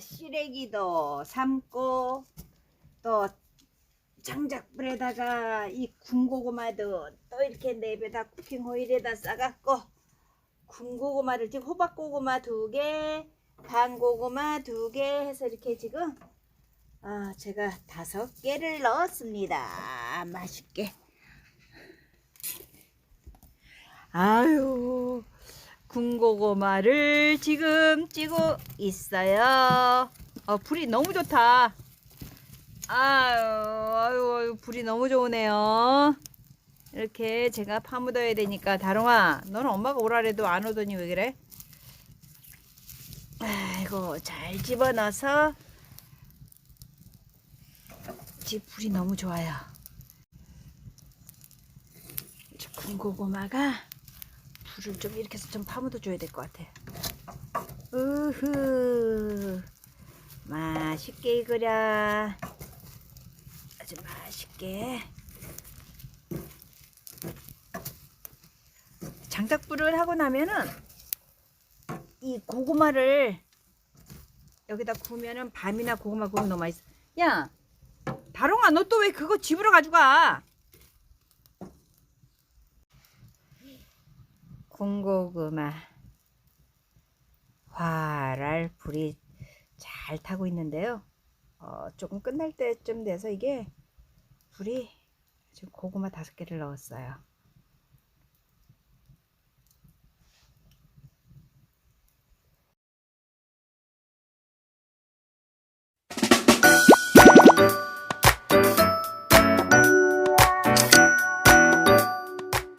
시래기도 삶고 또 장작불에다가 이 군고구마도 또 이렇게 내배다 쿠킹 호일에다 싸갖고 군고구마를 지금 호박고구마 두 개, 반고구마 두 개 해서 이렇게 지금 아 제가 다섯 개를 넣었습니다. 맛있게. 아유 군고구마를 지금 찌고 있어요. 어, 불이 너무 좋다. 아유, 아유, 아유, 불이 너무 좋으네요. 이렇게 제가 파묻어야 되니까 다롱아, 너는 엄마가 오라래도 안 오더니 왜 그래? 아이고, 잘 집어넣어서 집 불이 너무 좋아요. 저 군고구마가 불을 좀 이렇게 해서 좀 파묻어 줘야 될 것 같아. 우후, 맛있게 익으랴. 아주 맛있게. 장작불을 하고 나면은 이 고구마를 여기다 구우면은 밤이나 고구마 구우면 너무 맛있어. 야, 다롱아, 너 또 왜 그거 집으로 가져가? 군고구마 활알 불이 잘 타고 있는데요. 어, 조금 끝날 때쯤 돼서 이게 불이 지금 고구마 다섯 개를 넣었어요.